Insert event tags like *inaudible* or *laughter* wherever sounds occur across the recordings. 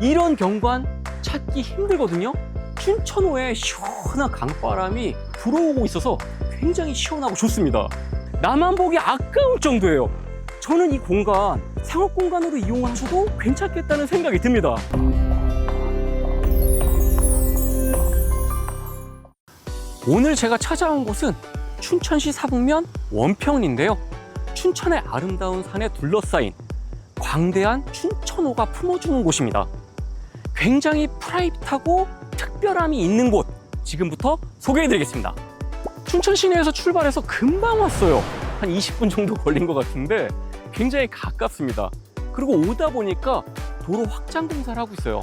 이런 경관 찾기 힘들거든요. 춘천호에 시원한 강바람이 불어오고 있어서 굉장히 시원하고 좋습니다. 나만 보기 아까울 정도예요. 저는 이 공간 상업 공간으로 이용하셔도 괜찮겠다는 생각이 듭니다. 오늘 제가 찾아온 곳은 춘천시 사북면 원평리인데요. 춘천의 아름다운 산에 둘러싸인 광대한 춘천호가 품어주는 곳입니다. 굉장히 프라이빗하고 특별함이 있는 곳 지금부터 소개해드리겠습니다. 춘천 시내에서 출발해서 금방 왔어요. 한 20분 정도 걸린 것 같은데 굉장히 가깝습니다. 그리고 오다 보니까 도로 확장 공사를 하고 있어요.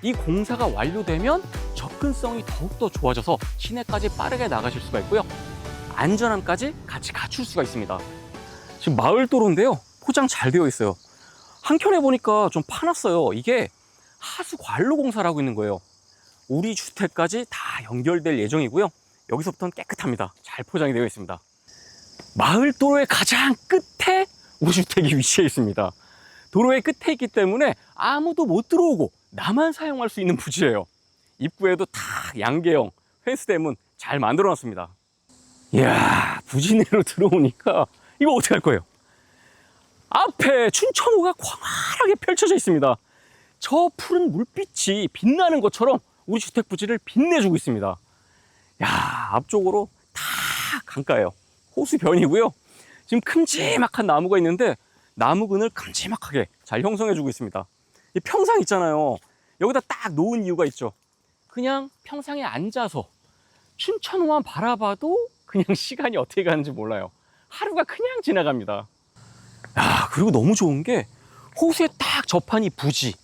이 공사가 완료되면 접근성이 더욱더 좋아져서 시내까지 빠르게 나가실 수가 있고요. 안전함까지 같이 갖출 수가 있습니다. 지금 마을 도로인데요. 포장 잘 되어 있어요. 한켠에 보니까 좀 파놨어요. 이게 하수 관로 공사를 하고 있는 거예요. 우리 주택까지 다 연결될 예정이고요. 여기서부터는 깨끗합니다. 잘 포장이 되어 있습니다. 마을 도로의 가장 끝에 우리 주택이 *laughs* 위치해 있습니다. 도로의 끝에 있기 때문에 아무도 못 들어오고 나만 사용할 수 있는 부지예요. 입구에도 다 양계형 펜스 대문 잘 만들어 놨습니다. 이야, 부지 내로 들어오니까 이거 어떻게 할 거예요? 앞에 춘천호가 광활하게 펼쳐져 있습니다. 저 푸른 물빛이 빛나는 것처럼 우리 주택 부지를 빛내주고 있습니다. 야, 앞쪽으로 다 강가예요. 호수변이고요. 지금 큼지막한 나무가 있는데 나무 근을 큼지막하게 잘 형성해주고 있습니다. 이 평상 있잖아요. 여기다 딱 놓은 이유가 있죠. 그냥 평상에 앉아서 춘천호만 바라봐도 그냥 *laughs* 시간이 어떻게 가는지 몰라요. 하루가 그냥 지나갑니다. 야, 그리고 너무 좋은 게 호수에 딱 접한 이 부지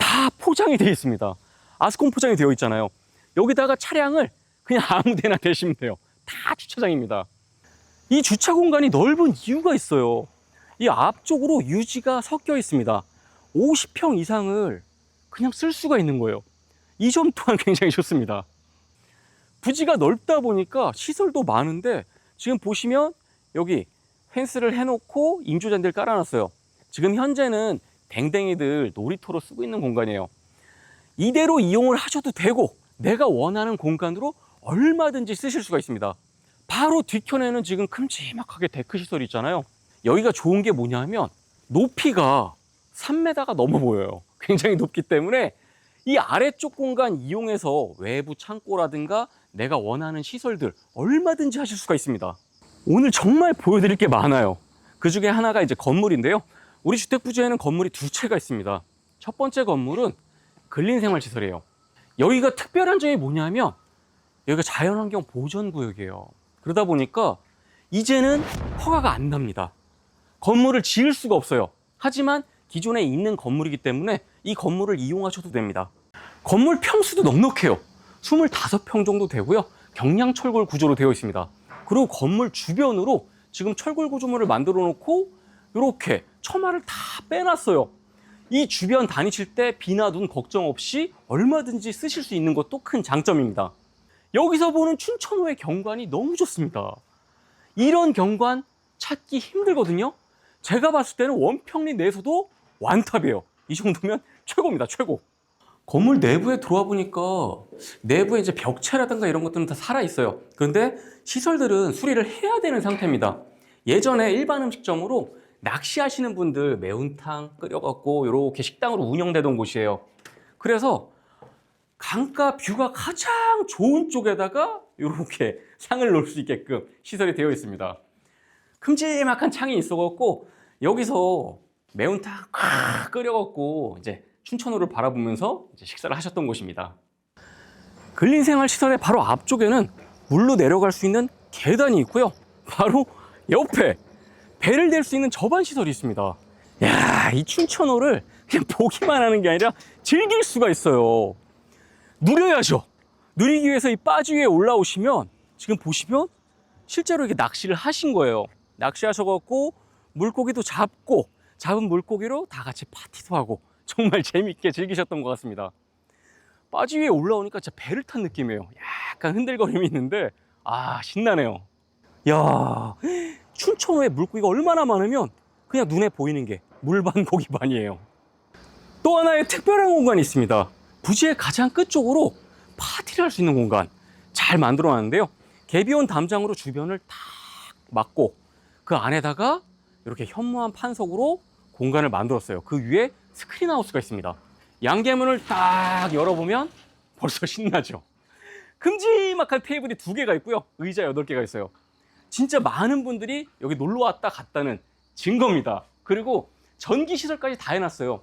다 포장이 되어 있습니다. 아스콘 포장이 되어 있잖아요. 여기다가 차량을 그냥 *laughs* 아무 데나 대시면 돼요. 다 주차장입니다. 이 주차 공간이 넓은 이유가 있어요. 이 앞쪽으로 유지가 섞여 있습니다. 50평 이상을 그냥 쓸 수가 있는 거예요. 이 점 또한 *laughs* 굉장히 좋습니다. 부지가 넓다 보니까 시설도 많은데 지금 보시면 여기 펜스를 해놓고 인조잔디를 깔아놨어요. 지금 현재는 댕댕이들 놀이터로 쓰고 있는 공간이에요. 이대로 이용을 하셔도 되고 내가 원하는 공간으로 얼마든지 쓰실 수가 있습니다. 바로 뒤편에는 지금 큼지막하게 데크 시설이 있잖아요. 여기가 좋은 게 뭐냐면 높이가 3m가 넘어 보여요. *laughs* 굉장히 높기 때문에 이 아래쪽 공간 이용해서 외부 창고라든가 내가 원하는 시설들 얼마든지 하실 수가 있습니다. 오늘 정말 보여드릴 게 많아요. 그 중에 하나가 이제 건물인데요. 우리 주택 부지에는 건물이 두 채가 있습니다. 첫 번째 건물은 근린생활시설이에요. 여기가 특별한 점이 뭐냐면 여기가 자연환경 보전구역이에요. 그러다 보니까 이제는 허가가 안 납니다. 건물을 지을 수가 없어요. 하지만 기존에 있는 건물이기 때문에 이 건물을 이용하셔도 됩니다. 건물 평수도 넉넉해요. 25평 정도 되고요. 경량 철골 구조로 되어 있습니다. 그리고 건물 주변으로 지금 철골 구조물을 만들어 놓고 이렇게 처마를 다 빼놨어요. 이 주변 다니실 때 비나 눈 걱정 없이 얼마든지 쓰실 수 있는 것도 큰 장점입니다. 여기서 보는 춘천호의 경관이 너무 좋습니다. 이런 경관 찾기 힘들거든요. 제가 봤을 때는 원평리 내에서도 완탑이에요. 이 정도면 *laughs* 최고입니다. 최고. 건물 내부에 들어와 보니까 내부에 이제 벽체라든가 이런 것들은 다 살아 있어요. 그런데 시설들은 수리를 해야 되는 상태입니다. 예전에 일반 음식점으로 낚시하시는 분들 매운탕 끓여갖고 이렇게 식당으로 운영되던 곳이에요. 그래서 강가 뷰가 가장 좋은 쪽에다가 이렇게 상을 놓을 수 있게끔 시설이 되어 있습니다. 큼지막한 창이 있어갖고 여기서 매운탕 콱 끓여갖고 이제 춘천호를 바라보면서 이제 식사를 하셨던 곳입니다. 근린생활 시설의 바로 앞쪽에는 물로 내려갈 수 있는 계단이 있고요. 바로 옆에 배를 댈 수 있는 저반 시설이 있습니다. 야, 이 춘천호를 그냥 보기만 하는 게 아니라 즐길 수가 있어요. 누려야죠. 누리기 위해서 이 빠지 위에 올라오시면 지금 보시면 실제로 이게 낚시를 하신 거예요. 낚시하셔갖고 물고기도 잡고 잡은 물고기로 다 같이 파티도 하고 정말 *laughs* 재밌게 즐기셨던 것 같습니다. 빠지 위에 올라오니까 진짜 배를 탄 느낌이에요. 약간 흔들거림이 있는데 아 신나네요. 야 춘천호에 물고기가 얼마나 많으면 그냥 눈에 보이는 게 물반 고기 반이에요. 또또 하나의 특별한 공간이 있습니다. 부지의 가장 끝쪽으로 파티를 할 수 있는 공간 잘 만들어 놨는데요. 개비온 담장으로 주변을 탁 막고 그 안에다가 이렇게 현무암 판석으로 공간을 만들었어요. 그 위에 스크린 하우스가 있습니다. 양계문을 딱 열어보면 벌써 신나죠. *laughs* 큼지막한 테이블이 두 개가 있고요. 의자 여덟 개가 있어요. 진짜 많은 분들이 여기 놀러 왔다 갔다는 증거입니다. 그리고 전기 시설까지 다 해놨어요.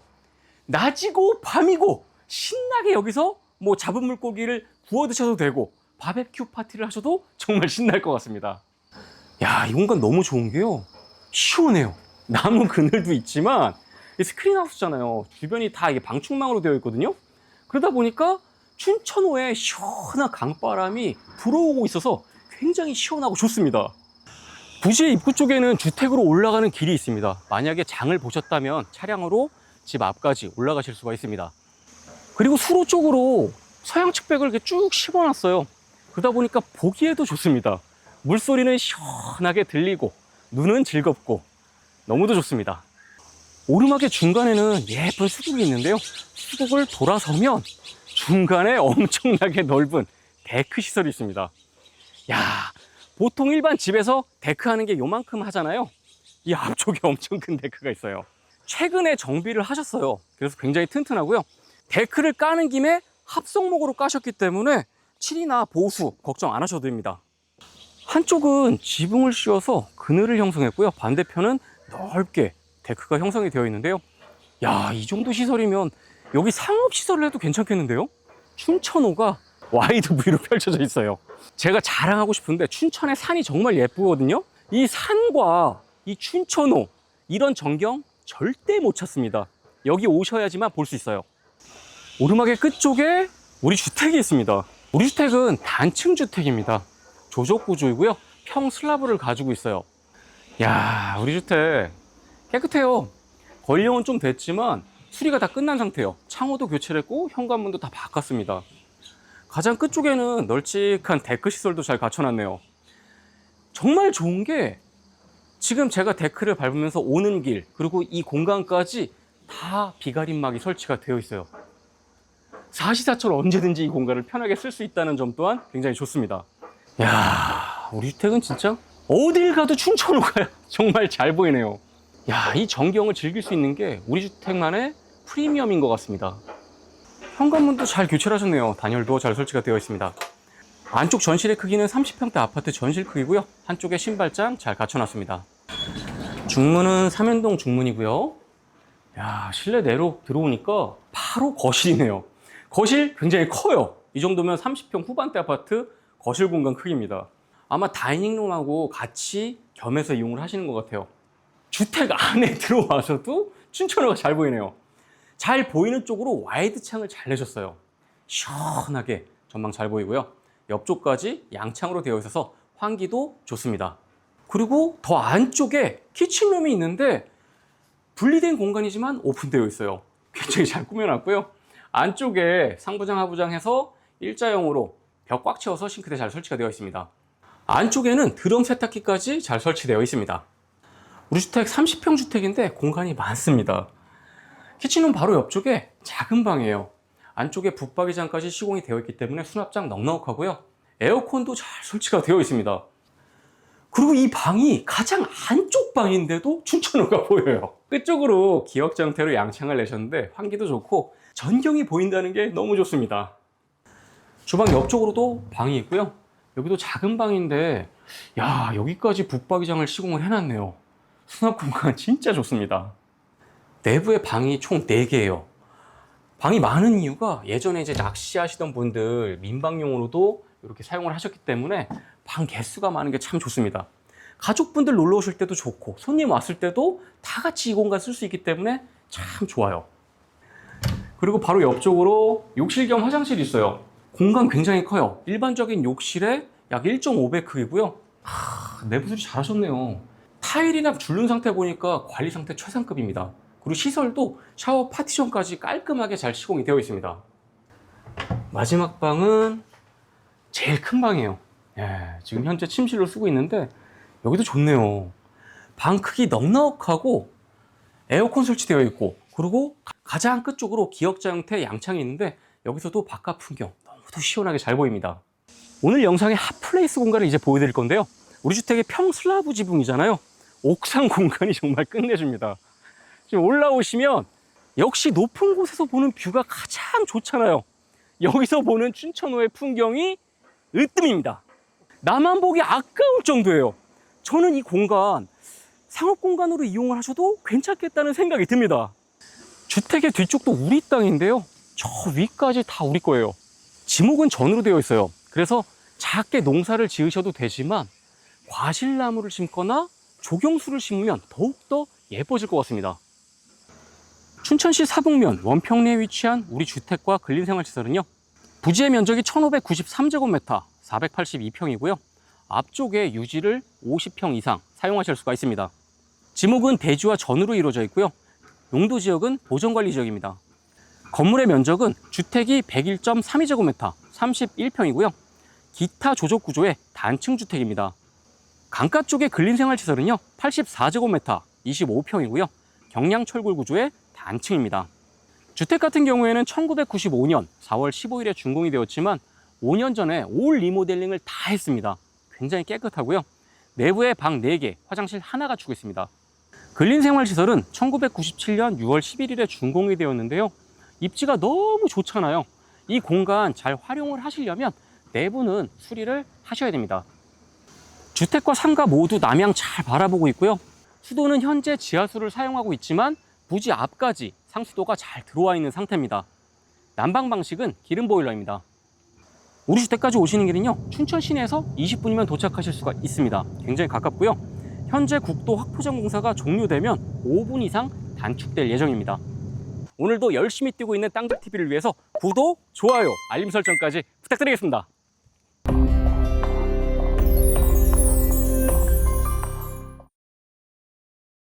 낮이고 밤이고 신나게 여기서 뭐 잡은 물고기를 구워 드셔도 되고 바베큐 파티를 하셔도 정말 신날 것 같습니다. 야, 이 공간 너무 좋은 게요. 시원해요. 나무 그늘도 있지만 이 스크린 하우스잖아요. 주변이 다 이게 방충망으로 되어 있거든요. 그러다 보니까 춘천호에 시원한 강바람이 불어오고 있어서 굉장히 시원하고 좋습니다. 부지의 입구 쪽에는 주택으로 올라가는 길이 있습니다. 만약에 장을 보셨다면 차량으로 집 앞까지 올라가실 수가 있습니다. 그리고 수로 쪽으로 서양 측백을 쭉 씹어놨어요. 그러다 보니까 보기에도 좋습니다. 물소리는 시원하게 들리고 눈은 즐겁고 너무도 좋습니다. 오르막의 중간에는 예쁜 수국이 있는데요. 수국을 돌아서면 중간에 엄청나게 넓은 데크 시설이 있습니다. 야, 보통 일반 집에서 데크 하는 게 요만큼 하잖아요. 이 앞쪽에 *laughs* 엄청 큰 데크가 있어요. 최근에 정비를 하셨어요. 그래서 굉장히 튼튼하고요. 데크를 까는 김에 합성목으로 까셨기 때문에 칠이나 보수 걱정 안 하셔도 됩니다. 한쪽은 지붕을 씌워서 그늘을 형성했고요. 반대편은 넓게 데크가 형성이 되어 있는데요. 야, 이 정도 시설이면 여기 상업 시설을 해도 괜찮겠는데요? 춘천호가 와이드 V로 펼쳐져 있어요. 제가 자랑하고 싶은데 춘천의 산이 정말 예쁘거든요. 이 산과 이 춘천호 이런 전경 절대 못 찾습니다. 여기 오셔야지만 볼 수 있어요. 오르막의 끝쪽에 우리 주택이 있습니다. 우리 주택은 단층 주택입니다. 조적 구조이고요. 평 슬라브를 가지고 있어요. 야, 우리 주택 깨끗해요. 건령은 좀 됐지만 수리가 다 끝난 상태예요. 창호도 교체를 했고 현관문도 다 바꿨습니다. 가장 끝쪽에는 널찍한 데크 시설도 잘 갖춰놨네요. 정말 좋은 게 지금 제가 데크를 밟으면서 오는 길 그리고 이 공간까지 다 비가림막이 설치가 되어 있어요. 사시사철 언제든지 이 공간을 편하게 쓸 수 있다는 점 또한 굉장히 좋습니다. 야, 우리 주택은 진짜 어딜 가도 춘천호가 *laughs* 정말 잘 보이네요. 야, 이 전경을 즐길 수 있는 게 우리 주택만의 프리미엄인 것 같습니다. 현관문도 잘 교체를 하셨네요. 단열도 잘 설치가 되어 있습니다. 안쪽 전실의 크기는 30평대 아파트 전실 크기고요. 한쪽에 신발장 잘 갖춰놨습니다. 중문은 3연동 중문이고요. 야, 실내 내로 들어오니까 바로 거실이네요. 거실 굉장히 커요. 이 정도면 30평 후반대 아파트 거실 공간 크기입니다. 아마 다이닝룸하고 같이 겸해서 이용을 하시는 것 같아요. 주택 안에 *laughs* 들어와서도 춘천호가 잘 보이네요. 잘 보이는 쪽으로 와이드 창을 잘 내셨어요. 시원하게 전망 잘 보이고요. 옆쪽까지 양창으로 되어 있어서 환기도 좋습니다. 그리고 더 안쪽에 키친룸이 있는데 분리된 공간이지만 오픈되어 있어요. 굉장히 잘 꾸며놨고요. 안쪽에 상부장, 하부장 해서 일자형으로 벽 꽉 채워서 싱크대 잘 설치가 되어 있습니다. 안쪽에는 드럼 세탁기까지 잘 설치되어 있습니다. 우리 주택 30평 주택인데 공간이 많습니다. 키친은 바로 옆쪽에 작은 방이에요. 안쪽에 붙박이장까지 시공이 되어 있기 때문에 수납장 넉넉하고요. 에어컨도 잘 설치가 되어 있습니다. 그리고 이 방이 가장 안쪽 방인데도 춘천호가 *laughs* 보여요. 끝쪽으로 기역장태로 양창을 내셨는데 환기도 좋고 전경이 보인다는 게 너무 좋습니다. 주방 옆쪽으로도 방이 있고요. 여기도 작은 방인데 야 여기까지 붙박이장을 시공을 해놨네요. 수납 공간 진짜 좋습니다. 내부에 방이 총 4개예요. 방이 많은 이유가 예전에 이제 낚시하시던 분들 민방용으로도 이렇게 사용을 하셨기 때문에 방 개수가 많은 게 참 좋습니다. 가족분들 놀러 오실 때도 좋고 손님 왔을 때도 다 같이 이 공간 쓸 수 있기 때문에 참 좋아요. 그리고 바로 옆쪽으로 욕실 겸 화장실이 있어요. 공간 굉장히 커요. 일반적인 욕실에 약 1.5배 크기고요. 하, 내부 수리 잘하셨네요. 타일이나 줄눈 상태 보니까 관리 상태 최상급입니다. 그리고 시설도 샤워 파티션까지 깔끔하게 잘 시공이 되어 있습니다. 마지막 방은 제일 큰 방이에요. 예, 지금 현재 침실로 쓰고 있는데 여기도 좋네요. 방 크기 넉넉하고 에어컨 설치되어 있고 그리고 가장 끝쪽으로 기역자 형태 양창이 있는데 여기서도 바깥 풍경 너무도 시원하게 잘 보입니다. 오늘 영상의 핫플레이스 공간을 이제 보여드릴 건데요. 우리 주택의 평슬라브 지붕이잖아요. 옥상 공간이 정말 끝내줍니다. 지금 올라오시면 역시 높은 곳에서 보는 뷰가 가장 좋잖아요. 여기서 보는 춘천호의 풍경이 으뜸입니다. 나만 보기 아까울 정도예요. 저는 이 공간 상업 공간으로 이용을 하셔도 괜찮겠다는 생각이 듭니다. 주택의 뒤쪽도 우리 땅인데요. 저 위까지 다 우리 거예요. 지목은 전으로 되어 있어요. 그래서 작게 농사를 지으셔도 되지만 과실나무를 심거나 조경수를 심으면 더욱더 예뻐질 것 같습니다. 춘천시 사북면 원평리에 위치한 우리 주택과 근린생활시설은요. 부지의 면적이 1593제곱미터 482평이고요. 앞쪽에 유지를 50평 이상 사용하실 수가 있습니다. 지목은 대지와 전으로 이루어져 있고요. 용도 지역은 보전관리 지역입니다. 건물의 면적은 주택이 101.32제곱미터 31평이고요. 기타 조적 구조의 단층 주택입니다. 강가 쪽의 근린생활시설은요 84제곱미터 25평이고요. 경량철골 구조의 단층입니다. 주택 같은 경우에는 1995년 4월 15일에 준공이 되었지만 5년 전에 올 리모델링을 다 했습니다. 굉장히 깨끗하고요. 내부에 방 4개, 화장실 하나 갖추고 있습니다. 근린생활시설은 1997년 6월 11일에 준공이 되었는데요. 입지가 너무 좋잖아요. 이 공간 잘 활용을 하시려면 내부는 수리를 하셔야 됩니다. 주택과 상가 모두 남향 잘 바라보고 있고요. 수도는 현재 지하수를 사용하고 있지만 부지 앞까지 상수도가 잘 들어와 있는 상태입니다. 난방 방식은 기름 보일러입니다. 우리 주택까지 오시는 길은요, 춘천 시내에서 20분이면 도착하실 수가 있습니다. 굉장히 가깝고요. 현재 국도 확포장 공사가 종료되면 5분 이상 단축될 예정입니다. 오늘도 열심히 뛰고 있는 땅집TV를 위해서 구독, 좋아요, 알림 설정까지 부탁드리겠습니다.